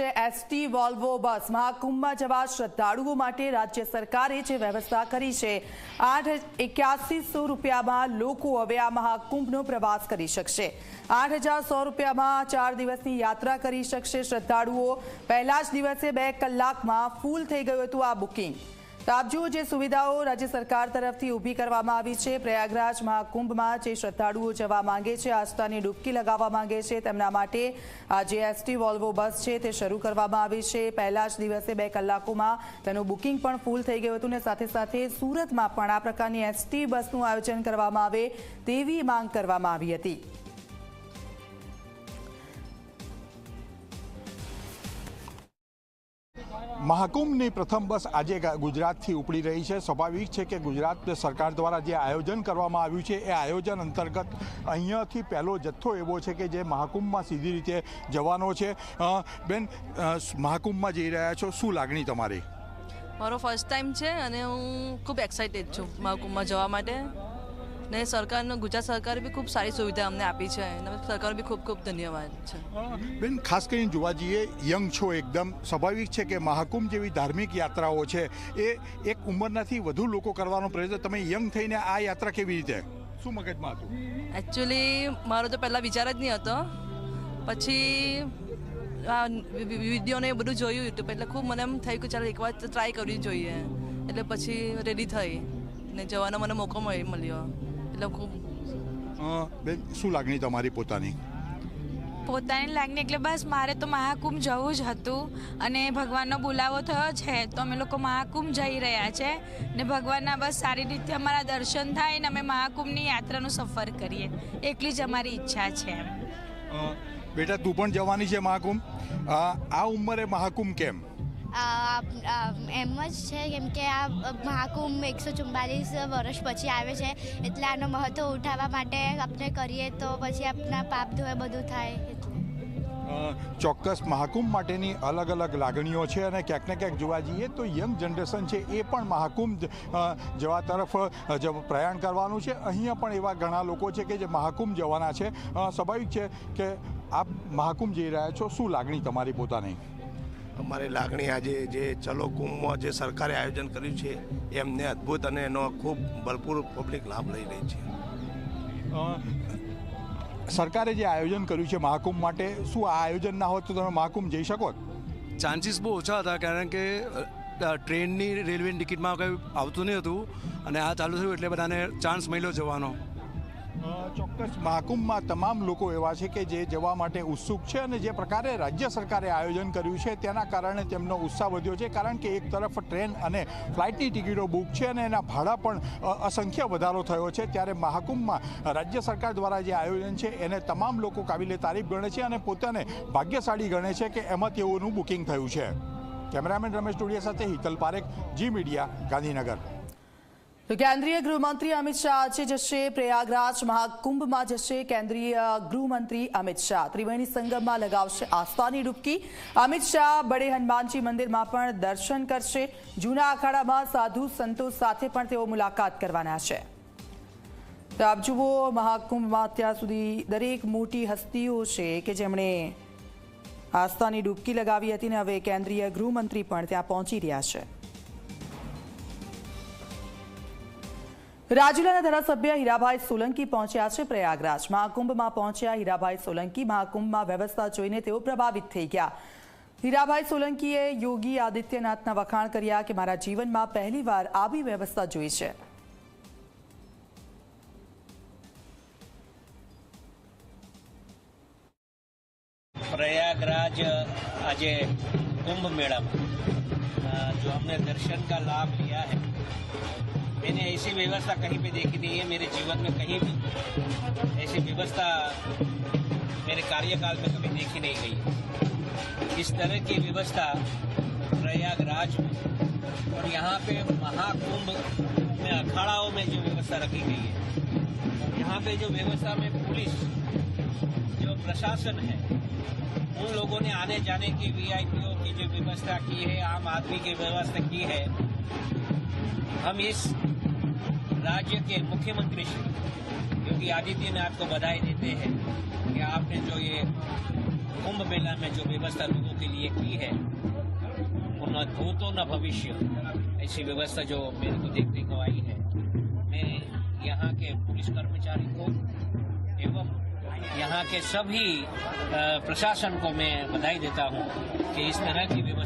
ST, Volvo બસ મહાકુંભમાં જવા શ્રદ્ધાળુઓ માટે રાજ્ય સરકારે જે વ્યવસ્થા કરી છે, આઠ એક્યાસીસો રૂપિયામાં લોકો હવે આ મહાકુંભનો પ્રવાસ કરી શકશે. આઠ હજાર સો રૂપિયામાં ચાર દિવસની યાત્રા કરી શકશે શ્રદ્ધાળુઓ. પહેલા જ દિવસે બે કલાકમાં ફૂલ થઈ ગયું હતું આ બુકિંગ. તો આપ જુઓ જે સુવિધાઓ રાજ્ય સરકાર તરફથી ઊભી કરવામાં આવી છે. પ્રયાગરાજ મહાકુંભમાં જે શ્રદ્ધાળુઓ જવા માંગે છે, આસ્થાની ડૂબકી લગાવવા માંગે છે, તેમના માટે આ જે એસટી વોલ્વો બસ છે તે શરૂ કરવામાં આવી છે. પહેલા જ દિવસે બે કલાકોમાં તેનું બુકિંગ પણ ફૂલ થઈ ગયું હતું ને સાથે સાથે સુરતમાં પણ આ પ્રકારની એસટી બસનું આયોજન કરવામાં આવે તેવી માંગ કરવામાં આવી હતી. મહાકુંભની પ્રથમ બસ આજે ગુજરાતથી ઉપડી રહી છે. સ્વાભાવિક છે કે ગુજરાત સરકાર દ્વારા જે આયોજન કરવામાં આવ્યું છે, એ આયોજન અંતર્ગત અહીંયાથી પહેલો જથ્થો એવો છે કે જે મહાકુંભમાં સીધી રીતે જવાનો છે. બેન મહાકુંભમાં જઈ રહ્યા છો. શું લાગણી તમારી? મારો ફર્સ્ટ ટાઈમ છે અને હું ખૂબ એક્સાઇટેડ છું મહાકુંભમાં જવા માટે. ને સરકારનો ગુજરાત સરકારે બી ખૂબ સારી સુવિધા અમને આપી છે અને સરકાર બી ખૂબ ખૂબ ધન્યવાદ છે. બેન ખાસ કરીને જોવા જઈએ યંગ છો એકદમ સ્વાભાવિક છે કે મહાકુંભ જેવી ધાર્મિક યાત્રાઓ છે એ એક ઉંમરનાથી વધુ લોકો કરવાનો પ્રયત્ન તમે યંગ થઈને આ યાત્રા કેવી રીતે? શું મગજમાં હતું? એકચ્યુઅલી મારો તો પહેલાં વિચાર જ નહીં હતો. પછી આ વિડીયોને એ બધું જોયું યુટ્યુબ એટલે ખૂબ મને એમ થયું કે ચાલો એકવાર ટ્રાય કરવી જોઈએ. એટલે પછી રેડી થઈ ને જવાનો મને મોકો મળી- મળ્યો. અ, બેન શું લાગણી તમારી પોતાની? પોતાની લાગણી એટલે બસ મારે તો મહાકુંભ જવું જ હતું અને ભગવાનનો બોલાવો થયો છે તો અમે લોકો મહાકુંભ જઈ રહ્યા છે ને ભગવાનના બસ સારી રીતે અમારા દર્શન થાય ને અમે મહાકુંભની યાત્રાનું સફર કરીએ. એટલી જ અમારી ઈચ્છા છે બેટા તું પણ જવાની છે મહાકુંભ? આ ઉંમરે મહાકુંભ કેમ? એમ જ છે, કેમ કે આ મહાકુંભ એકસો ચુમ્માલીસ વર્ષ પછી આવે છે, એટલે આનો મહત્ત્વ ઉઠાવવા માટે આપણે કરીએ તો પછી આપણા પાપ ધોય બધું થાય. ચોક્કસ મહાકુંભ માટેની અલગ અલગ લાગણીઓ છે અને ક્યાંક ને ક્યાંક જોવા જઈએ તો યંગ જનરેશન છે એ પણ મહાકુંભ જવા તરફ પ્રયાણ કરવાનું છે. અહીંયા પણ એવા ઘણા લોકો છે કે જે મહાકુંભ જવાના છે. સ્વાભાવિક છે કે આપ મહાકુંભ જઈ રહ્યા છો. શું લાગણી તમારી પોતાની? અમારી લાગણી આજે જે ચલો કુંભમાં જે સરકારે આયોજન કર્યું છે એમને અદ્ભુત અને એનો ખૂબ ભરપૂર પબ્લિક લાભ લઈ રહી છે. સરકારે જે આયોજન કર્યું છે મહાકુંભ માટે શું આ આયોજન ના હોત તો તમે મહાકુંભ જઈ શકો ચાન્સીસ બહુ ઓછા હતા કારણ કે ટ્રેનની રેલવેની ટિકિટમાં કંઈ આવતું નહીં હતું અને આ ચાલુ થયું એટલે બધાને ચાન્સ મળ્યો જવાનો. ચોક્કસ મહાકુંભમાં તમામ લોકો એવા છે કે જે જવા માટે ઉત્સુક છે અને જે પ્રકારે રાજ્ય સરકારે આયોજન કર્યું છે તેના કારણે તેમનો ઉત્સાહ વધ્યો છે. કારણ કે એક તરફ ટ્રેન અને ફ્લાઇટની ટિકિટો બુક છે અને એના ભાડા પણ અસંખ્ય વધારો થયો છે. ત્યારે મહાકુંભમાં રાજ્ય સરકાર દ્વારા જે આયોજન છે એને તમામ લોકો કાબિલે તારીફ ગણે છે અને પોતાને ભાગ્યશાળી ગણે છે કે એમાં તેઓનું બુકિંગ થયું છે. કેમેરામેન રમેશ ટોડિયા સાથે હિતલ પારેખ, જી મીડિયા, ગાંધીનગર. તો કેન્દ્રીય ગૃહમંત્રી અમિત શાહ આજે જશે પ્રયાગરાજ, મહાકુંભમાં જશે કેન્દ્રીય ગૃહમંત્રી અમિત શાહ. ત્રિવેણી સંગમમાં લગાવશે આસ્થાની ડૂબકી. અમિત શાહ બડે હનુમાનજી મંદિરમાં પણ દર્શન કરશે. જૂના અખાડામાં સાધુ સંતો સાથે પણ તેઓ મુલાકાત કરવાના છે. તો આપ જુઓ, મહાકુંભમાં અત્યાર સુધી દરેક મોટી હસ્તીઓ છે કે જેમણે આસ્થાની ડૂબકી લગાવી હતી ને હવે કેન્દ્રીય ગૃહમંત્રી પણ ત્યાં પહોંચી રહ્યા છે. રાજુલાના ધારાસભ્ય હીરાભાઈ સોલંકી પહોંચ્યા છે પ્રયાગરાજ મહાકુંભમાં પહોંચ્યા હીરાભાઈ સોલંકી મહાકુંભમાં વ્યવસ્થા જોઈને તેઓ પ્રભાવિત થઈ ગયા હીરાભાઈ સોલંકીએ યોગી આદિત્યનાથના વખાણ કર્યા કે મારા જીવનમાં પહેલીવાર આવી વ્યવસ્થા જોઈ છે प्रयागराज आज कुंभ मेला में अ, जो हमने दर्शन का लाभ लिया है मैंने ऐसी व्यवस्था कहीं पे देखी नहीं है, मेरे जीवन में कहीं भी ऐसी व्यवस्था मेरे कार्यकाल में कभी देखी नहीं गई इस तरह की व्यवस्था प्रयागराज में और यहाँ पे महाकुंभ में, अखाड़ाओं में जो व्यवस्था रखी गई है। यहाँ पे जो व्यवस्था में पुलिस, जो प्रशासन है, उन लोगों ने आने जाने की वीआईपीओ की जो व्यवस्था की है, आम आदमी की व्यवस्था की है हम इस राज्य के मुख्यमंत्री श्री योगी आदित्यनाथ को बधाई देते हैं कि आपने जो ये कुंभ मेला में जो व्यवस्था लोगों के लिए की है न भूतो न भविष्य, ऐसी व्यवस्था जो मेरे को देखने को आई है। मैं यहाँ के पुलिस कर्मचारी को एवं यहाँ के सभी प्रशासन को मैं बधाई देता हूँ कि इस तरह की व्यवस्था